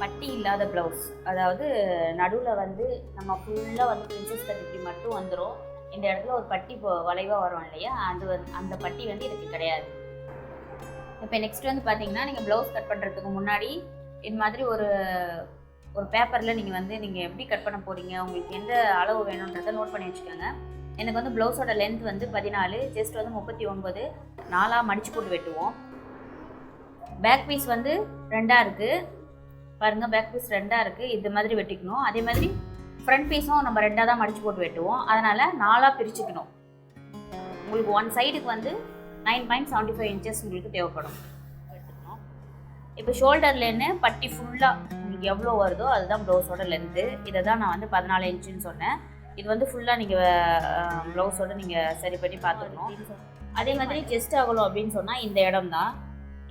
பட்டி இல்லாத ப்ளவுஸ் அதாவது நடுவில் வந்து நம்ம ஃபுல்லாக வந்து பிரின்சஸ் கட் இப்படி மட்டும் வந்துடும் இந்த இடத்துல ஒரு பட்டி வளைவாக வரும் இல்லையா? அது வந்து அந்த பட்டி வந்து இதுக்கு கிடையாது. இப்போ நெக்ஸ்ட் வந்து பார்த்தீங்கன்னா நீங்கள் ப்ளவுஸ் கட் பண்ணுறதுக்கு முன்னாடி இது மாதிரி ஒரு ஒரு பேப்பரில் நீங்கள் வந்து நீங்கள் எப்படி கட் பண்ண போகிறீங்க உங்களுக்கு எந்த அளவு வேணுன்றதை நோட் பண்ணி வச்சுக்கோங்க. எனக்கு வந்து ப்ளவுஸோட லென்த் வந்து பதினாலு ஜெஸ்ட் வந்து முப்பத்தி ஒன்பது நாலாக மடிச்சு போட்டு வெட்டுவோம். பேக் பீஸ் வந்து ரெண்டாக இருக்குது பாருங்கள் பேக் பீஸ் ரெண்டாக இருக்குது இது மாதிரி வெட்டிக்கணும். அதே மாதிரி ஃப்ரண்ட் பீஸும் நம்ம ரெண்டாக தான் மடிச்சு போட்டு வெட்டுவோம். அதனால் நாலாக பிரிச்சுக்கணும். உங்களுக்கு ஒன் சைடுக்கு வந்து nine point seventy five inches உங்களுக்கு தேவைப்படும். எடுத்துக்கணும். இப்போ ஷோல்டர்லேருந்து பட்டி ஃபுல்லாக உங்களுக்கு எவ்வளோ வருதோ அதுதான் ப்ளவுஸோட லென்த்து இதை தான் நான் வந்து பதினாலு இன்ச்சுன்னு சொன்னேன். இது வந்து ஃபுல்லாக நீங்கள் ப்ளவுஸோட நீங்கள் சரி பண்ணி பார்த்துக்கணும். அதே மாதிரி செஸ்ட் ஆகணும் அப்படின்னு சொன்னால் இந்த இடம் தான்.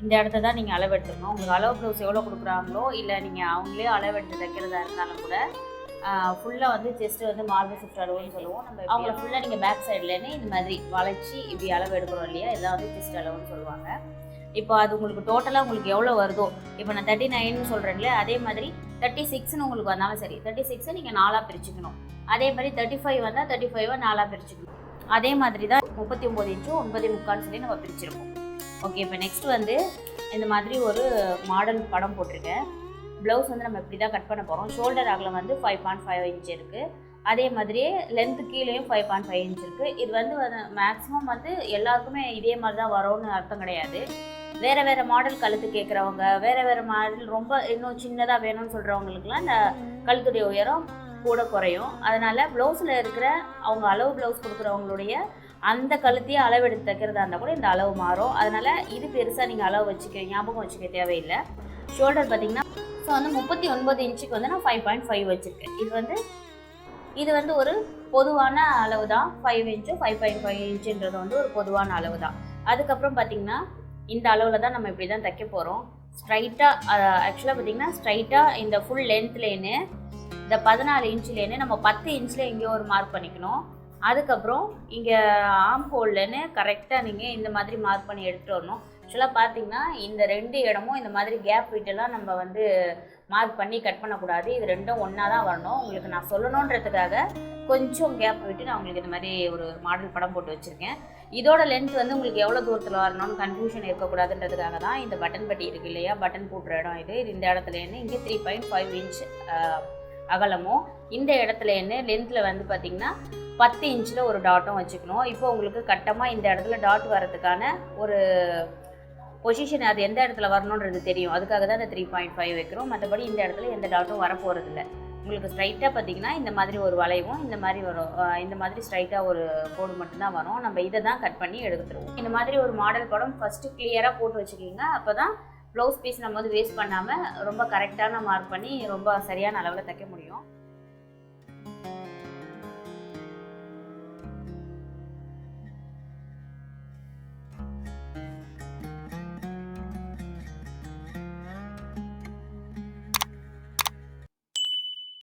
இந்த இடத்த தான் நீங்கள் அளவு எடுத்துக்கணும் உங்களுக்கு அளவு ப்ளவுஸ் எவ்வளோ கொடுக்குறாங்களோ இல்லை நீங்கள் அவங்களே அளவு எடுத்து தைக்கிறதா இருந்தாலும் கூட ஃபுல்லாக வந்து செஸ்ட் வந்து மார்பல் ஷிஃப்ட் அளவுன்னு சொல்லுவோம். நம்ம அவங்கள ஃபுல்லாக நீங்கள் பேக் சைட்லேருந்து இந்த மாதிரி வளைச்சி இப்படி அளவு எடுக்கிறோம் இல்லையா? இதான் வந்து செஸ்ட் அளவுன்னு சொல்லுவாங்க. இப்போ அது உங்களுக்கு டோட்டலாக உங்களுக்கு எவ்வளோ வருதோ இப்போ நான் தேர்ட்டி நைன்னு சொல்கிறேன்ல அதே மாதிரி தேர்ட்டி சிக்ஸ்னு உங்களுக்கு வந்தாலும் சரி தேர்ட்டி சிக்ஸை நீங்கள் நாலாக பிரிச்சுக்கணும். அதே மாதிரி தேர்ட்டி ஃபைவ் வந்தால் தேர்ட்டி ஃபைவை நாலாக பிரிச்சுக்கணும். அதே மாதிரி தான் முப்பத்தி ஒம்பது இன்ச்சும் ஒன்பது முக்கால்னு சொல்லி நம்ம பிரிச்சிருக்கோம். ஓகே இப்போ நெக்ஸ்ட் வந்து இந்த மாதிரி ஒரு மாடல் படம் போட்டிருக்கேன். ப்ளவுஸ் வந்து நம்ம இப்படி தான் கட் பண்ண போகிறோம் ஷோல்டர் அகலம் வந்து ஃபைவ் பாயிண்ட் ஃபைவ் இன்ச் இருக்குது அதே மாதிரியே லென்த்து கீழேயும் ஃபைவ் பாயிண்ட் ஃபைவ் இன்ச் இருக்குது இது வந்து மேக்ஸிமம் வந்து எல்லாருக்குமே இதே மாதிரி தான் வரும்னு அர்த்தம் கிடையாது. வேறு வேறு மாடல் கழுத்து கேட்குறவங்க வேறு வேறு மாடல் ரொம்ப இன்னும் சின்னதாக வேணும்னு சொல்கிறவங்களுக்குலாம் இந்த கழுத்துடைய உயரம் கூட குறையும். அதனால் ப்ளவுஸில் இருக்கிற அவங்க அளவு ப்ளவுஸ் கொடுக்குறவங்களுடைய அந்த கழுத்தையே அளவு எடுத்து தைக்கிறதா இருந்தால் கூட இந்த அளவு மாறும். அதனால் இது பெருசாக நீங்கள் அளவு வச்சுக்க ஞாபகம் வச்சுக்க தேவையில்லை. ஷோல்டர் பார்த்தீங்கன்னா ஸோ வந்து முப்பத்தி ஒன்பது இன்ச்சுக்கு வந்து நான் ஃபைவ் பாயிண்ட் ஃபைவ் வச்சுருக்கேன். இது வந்து இது வந்து ஒரு பொதுவான அளவு தான். Five inch five point five இன்ச்சுன்றது வந்து ஒரு பொதுவான அளவு தான். அதுக்கப்புறம் பார்த்தீங்கன்னா இந்த அளவில் தான் நம்ம இப்படி தான் தைக்க போகிறோம் ஸ்ட்ரைட்டாக ஆக்சுவலாக பார்த்தீங்கன்னா ஸ்ட்ரைட்டாக இந்த ஃபுல் லென்த்லேன்னு இந்த பதினாலு இன்ச்லேன்னு நம்ம பத்து இன்ச்சில் எங்கேயோ ஒரு மார்க் பண்ணிக்கணும். அதுக்கப்புறம் இங்கே ஆம் ஹோல்லன்னு கரெக்டாக நீங்கள் இந்த மாதிரி மார்க் பண்ணி எடுத்துகிட்டு வரணும். ஆக்சுவலாக பார்த்தீங்கன்னா இந்த ரெண்டு இடமும் இந்த மாதிரி கேப் விட்டெல்லாம் நம்ம வந்து மார்க் பண்ணி கட் பண்ணக்கூடாது. இது ரெண்டும் ஒன்றா தான் வரணும். உங்களுக்கு நான் சொல்லணுன்றதுக்காக கொஞ்சம் கேப் விட்டு நான் உங்களுக்கு இந்த மாதிரி ஒரு மாடல் படம் போட்டு வச்சுருக்கேன். இதோட லென்த் வந்து உங்களுக்கு எவ்வளோ தூரத்தில் வரணும்னு கன்ஃபியூஷன் இருக்கக்கூடாதுன்றதுக்காக தான் இந்த பட்டன் பட்டி இருக்கு இல்லையா? பட்டன் போட்டுற இடம் இது. இது இந்த இடத்துலேருந்து இங்கே த்ரீ பாயிண்ட் ஃபைவ் இன்ச் அகலமும். இந்த இடத்துலேருந்து லென்த்தில் வந்து பார்த்திங்கன்னா பத்து இன்ச்சில் ஒரு டாட்டும் வச்சுக்கணும். இப்போ உங்களுக்கு கட்டமாக இந்த இடத்துல டாட் வரதுக்கான ஒரு பொசிஷன் அது எந்த இடத்துல வரணுன்றது தெரியும். அதுக்காக தான் இந்த த்ரீ பாயிண்ட் ஃபைவ் வைக்கிறோம். மற்றபடி இந்த இடத்துல எந்த டாட்டும் வரப்போகிறதில்ல உங்களுக்கு ஸ்ட்ரைட்டாக பார்த்தீங்கன்னா இந்த மாதிரி ஒரு வளைவும் இந்த மாதிரி வரும் இந்த மாதிரி ஸ்ட்ரைட்டாக ஒரு கோடு மட்டும்தான் வரும். நம்ம இதை தான் கட் பண்ணி எடுத்துருவோம். இந்த மாதிரி ஒரு மாடல் படம் ஃபஸ்ட்டு கிளியராக போட்டு வச்சுக்கிங்க. அப்போ தான் ப்ளவுஸ் பீஸ் நம்ம வந்து வேஸ்ட் பண்ணாமல் ரொம்ப கரெக்டான மார்க் பண்ணி ரொம்ப சரியான அளவில் தைக்க முடியும்.